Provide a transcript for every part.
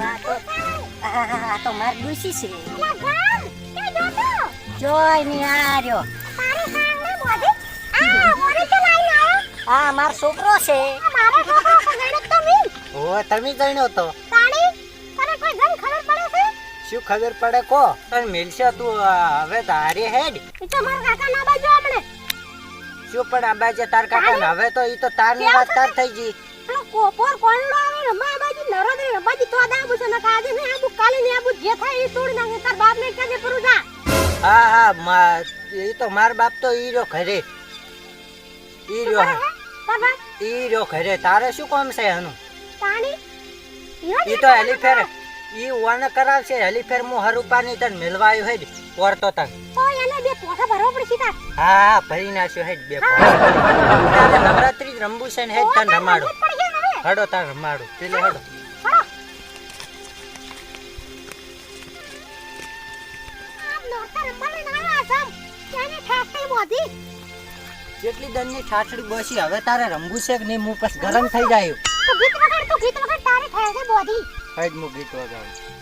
આ તો મારી ડૂસી છે. લા ગામ કે જોતો. જોઈ ની આ રહ્યો. તારી સાંગને બોલી આ મોરી તો લાઈન આવ્યો. આ મારો છોકરો છે. આ મારો છોકરો સગાડે તો મીન ઓ તમે જાણ્યો તો. તાણી તને કોઈ ગમ ખબર પડે છે? શું ખબર પડે કો? તને મિલશે તું હવે તારી હેડ. તો મારા કાકા ના બાજુ આપણે શું પણ આબાજે તાર કાકા હવે તો ઈ તો તારની વાત તાર થઈ ગઈ. કોપોર રમા આ બાજુ નવરાત્રી રમા જી તો આદા આબુ છે ને કાજે ને આબુ કાલે ને આબુ જે થાય એ તોડી નાખે તાર બાપ ને કાજે પરું જા. હા હા મા- એ તો માર બાપ તો ઈ રો ઘરે. ઈ રો તાર બાપ? ઈ રો ઘરે. તારે શું કામ છે એનું પાણી ઈ તો હેલીફેર ઈ વન કરાવશે. હેલીફેર હું હરુપાની તને મિલવાયું હેડ ઓરતો તન. ઓ એને બે પોઠા ભરવા પડશે તાર. હા ભરી નાખ્યો હેડ બે પોઠા. નવરાત્રી જ રમવું છે ને હેડ તને રમાડું. હડો તાર રમાડું. પેલે હડો. હા આમ. નોરતા આવ્યા ઠાકડી બોધી. જેટલી દનની ઠાઠડી બસી હવે તારે રમવું છે કે નહીં? હું પછી ગરમ થઈ જાય. તો ગીત વગાડ તો ગીત વગાડ તારે ઠાકડી બોધી. હજ હું ગીત વગાડું.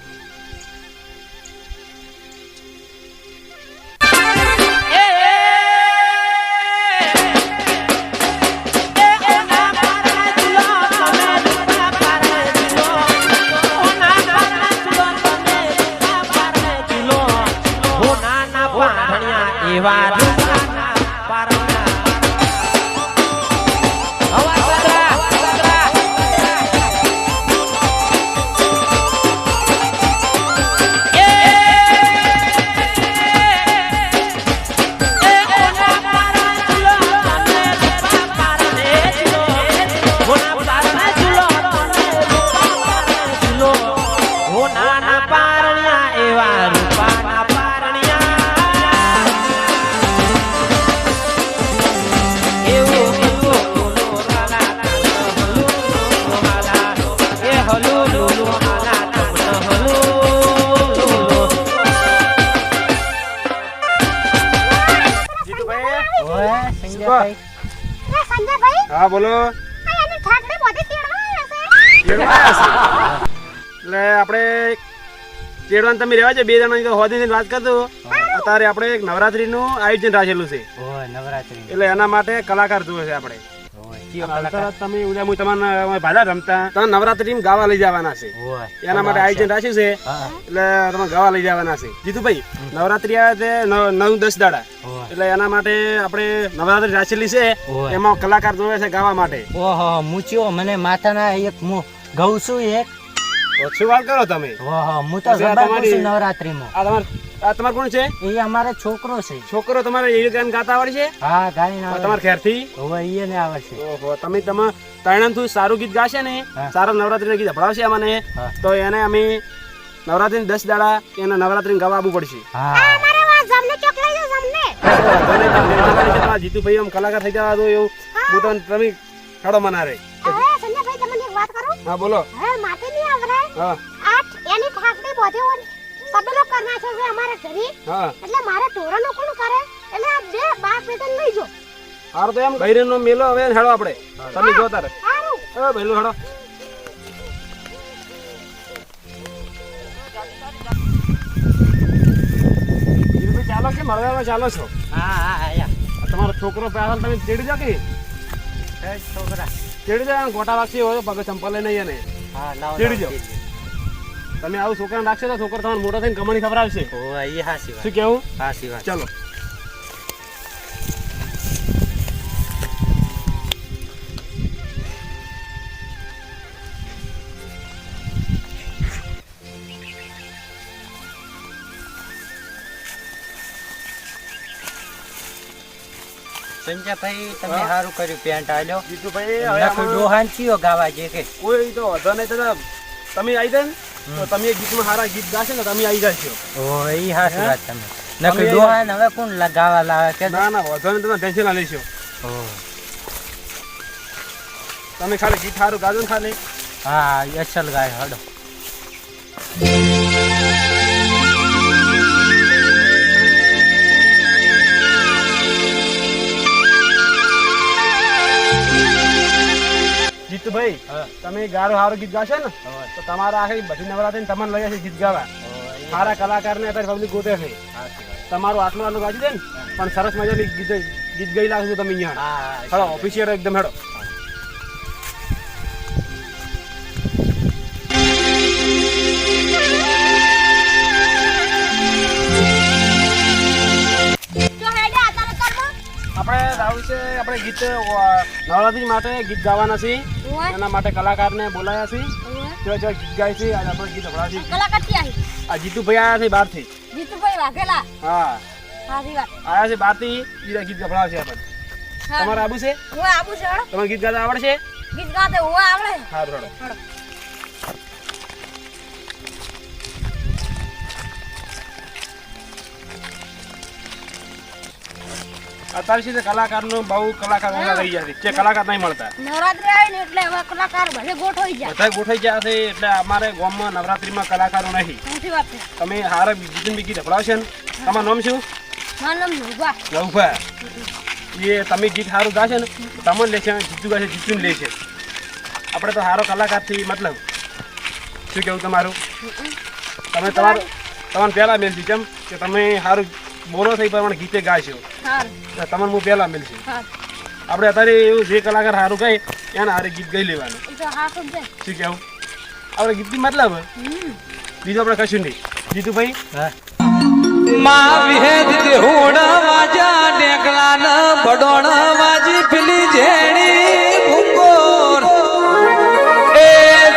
હા બોલો. એટલે આપણે ચેડવાન તમે રહેવા છે બે જણા તો હોદીની વાત કરતો અત્યારે આપણે એક નવરાત્રીનું આયોજન રાખેલું છે. નવરાત્રી. એટલે એના માટે કલાકાર જોવે છે આપણે. તમે ઉદય હું તમને ભાડા રમતા. તમે નવરાત્રી ગાવા લઈ જવાના છે. એના માટે આયોજન રાખ્યું છે. એટલે તમે ગાવા લઈ જવાના છે. જીતુભાઈ નવરાત્રી આવે છે નવ નવ દસ દાડા. એટલે એના માટે આપણે નવરાત્રી રાખેલી છે. એમાં કલાકાર જોવે છે ગાવા માટે. ઓહો મૂચ્યો મને માથાના એક હું ગઉ છું એક. શું વાત કરો તમે? ઓહો હું તો જબર છું નવરાત્રીમાં. આ તમાર આ તમાર કોણ છે? એ અમારો છોકરો છે. છોકરો તમારે એ ગાન ગાતા આવડે છે? હા ખેરથી ઓય ઈ ને આવે છે. ઓહો તમે તમે તૈણાંતું સારું ગીત ગાશે ને. સારા નવરાત્રીના ગીત સંભળાવશે અમને. તો એને અમે નવરાત્રી દસ દાડા એને નવરાત્રી ગાવા આવવું પડશે. હા. જીતુભાઈ આમ કલાકાર થઈ જવા દો એવું હું. તમે ખાડો મના રે હા બોલો. હા. એની ઠાકડી બોધી હોય. કરના છે અમારે ઘરે. હા. એટલે મારે ઢોરાનું કોણ કરે? એટલે આ બે બાપ બેટન લઈ જો હારું તો એમ બૈરનનો મેલો હવે હેડો આપણે. તમે જો તારે. સારું હા બૈલો હેડો. ચાલો કેમ મળવા ચાલો છો? હા હા આયા તમારો છોકરો પહેલા તમે ચેડી જાઓ કે છોકરા. ચીડી જાઓ ગોટા વાગશી હોય પગે ચંપલ લઈને નહીં હા ચેડી જાઓ. તમે આવું છોકરાને રાખશો તો છોકરો તમારે મોટો થઈને કમાણી ખબર આવશે શું કેવું? હાસી વાત. ચલો. સંજયભાઈ તમે સારું કર્યું પેન્ટ આલ્યો. જીતુભાઈ ચિયો ગાવા જે કે. કોઈ તો વાંધો નહીં તો તમે આવી જાય ને તમે ગીતમાં સારા ગીત ગાશે ને તમે આવી જાય છો ઓ એ વાત તમે. હવે કોણ લગાવા લાવે કે? ના ના વાંધો નહીં તમે ટેન્શન ના લેશો. તમે ખાલી ગીત સારું ગાજો ને ખાલી. હા અસલ ગાય હડો જીતુભાઈ તમે ગારો સારું ગીત ગાશો ને તો તમારા આખી બધી નવરાત્રી તમને લઈ જશે ગીત ગાવા. સારા કલાકાર ને કલાકારને અત્યારે પબ્લિક ગોતે છે. તમારું આટલું આટલું ગાજી દે ને પણ સરસ મજાની ગીત ગીત ગઈ લાગશો તમે અહીંયા. ઓફિસિયર એકદમ હેડો. આપણે ગીત નવરાત્રી માટે ગીત ગાવાના છે એના માટે કલાકારને બોલાયા છે કેવા કેવા ગીત ગાય છે. આજે આપણે ગીત સંભળાવી કલાકાર ક્યાં આવી આ જીતુભાઈ આવ્યા છે બહારથી. જીતુભાઈ વાઘેલા. હા. સારી વાત. આવ્યા છે બહારથી. બીજા ગીત સંભળાવશે આપણે. તમારે આબુ છે? હું આબુ છે તમારે ગીત ગાતા આવડશે? ગીત ગાતે હું આવડે. હા હેડો. અત્યારે છે કલાકારનું બહુ કલાકાર ઓછા થઈ ગયા છે. કે કલાકાર નહીં મળતા. નવરાત્રી આવી ને એટલે હવે કલાકાર ભલે ગોઠવાઈ જાય. બધા ગોઠવાઈ ગયા છે એટલે અમારે ગામમાં નવરાત્રીમાં કલાકારો નહીં. સાચી વાત છે. તમે હારે બીજી બી ગીત સંભળાવશે ને. તમારું નામ શું? મારું નામ એ તમે ગીત સારું ગાશે ને તો તમને લેશે જીતું ગાશે જીતું લેશે આપણે તો સારો કલાકારથી મતલબ શું કેવું તમારું? તમે તમારું તમને પહેલાં મેં કેમ કે તમે સારું બોલો થઈ પ્રમાણે ગીતે ગાશો. છે તમને હું પહેલા મળશે. આપણે અત્યારે એવું જે કલાકાર સારું ગાય એને હારે ગીત ગાઈ લેવાનું. એ તો હા સમજે. શું કેવું આપણે ગીતની મતલબ? બીજું આપણે કશું નહીં. જીતુભાઈ? હા. માં વિહેદ દેહુણ વાજા નેકળા ન બડોણ વાજી પેલી જેણી ભૂંગોર. એ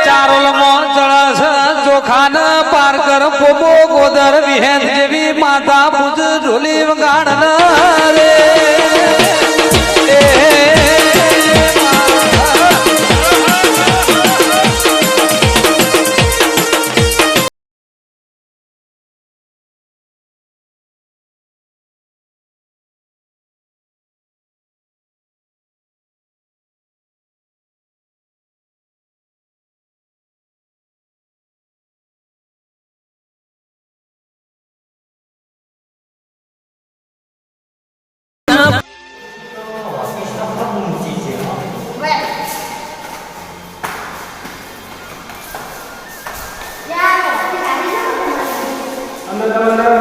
ચારોલ મોન ચળસ ચોખાન પારકર પોબો ગોદર વિહેદ જેવી માતા પૂજ ઢોલી વગાડ રે તમારું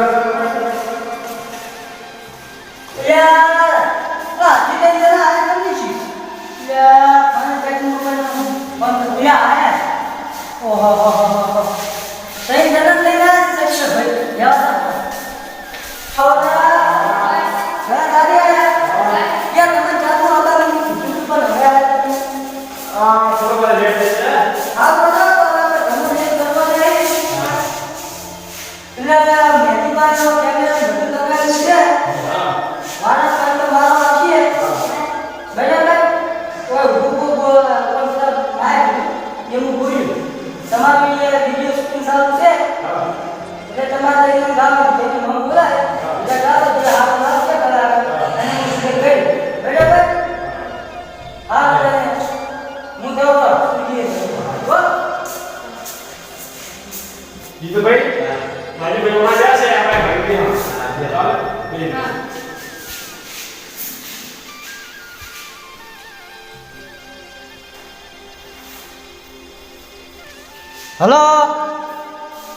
હલો?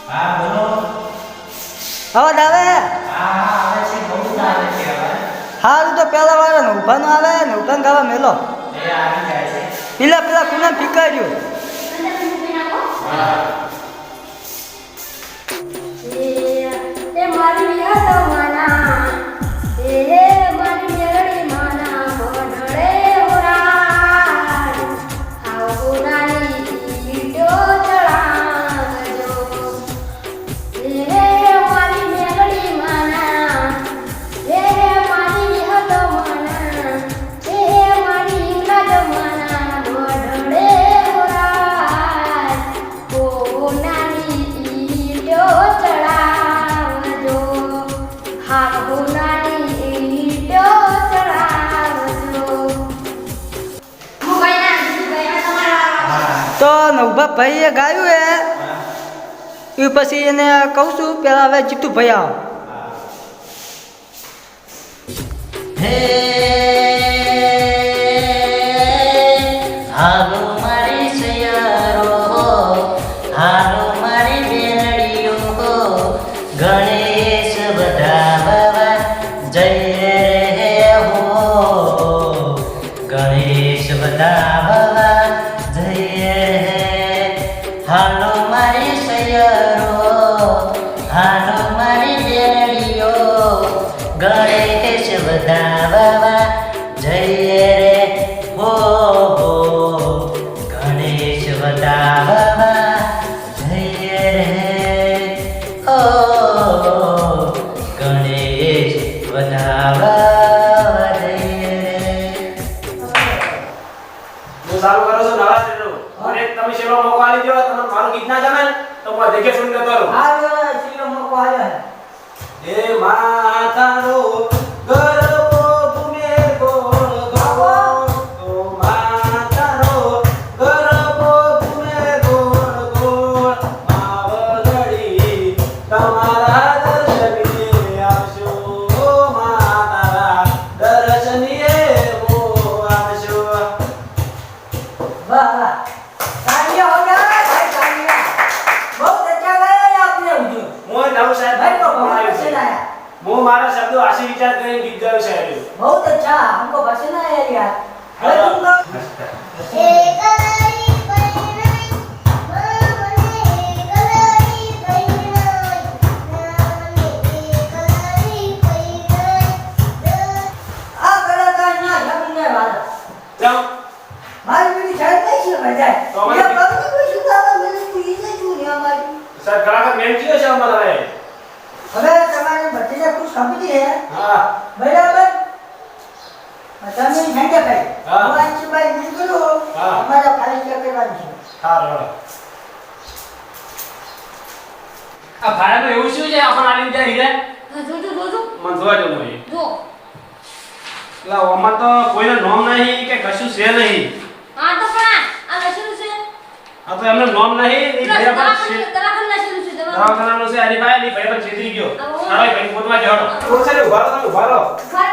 હા બોલો અવાજ આવે હારું તો પેલા વાળા નવભાનો આવે નવભાન ગાવા મેલો. પેલા પેલા ખૂણા ફીકાર્યું ભાઈએ ગાયું હે. એ પછી એને કહું છું, પેલા હવે જીતુ ભાઈ આવો. હાલો મારી સયારો હાલો જ તું ને અમારી સર કલાકાર મેમ કયો છે અમારે હવે તમારે બધાને ખુશ ખબરી હે હા બરાબર. તમે ઝંડે હા. હું નીકળો હા. અમારા ફાઇલ કરવાની છે. હા રોડો આ ભાડાનું એવું શું છે? આપણને આલી ત્યાં હીરે? જોજો જોજો. મને જોવા જેવું નહીં જો. એટલે આમાં તો કોઈનો નોમ નહીં કે કશું છે નહીં. હા તો પણ આ લસણ છે? આ તો એમનો નોમ નહીં ભાઈ દવાખાને લસણ છે દવાખાને પાસે એની ભાઈ પણ છેતરી ગયો. ભાઈ ગોતવા જવાનો ઓછે ને ઊભા રહો તમે ઊભા રહો ઘર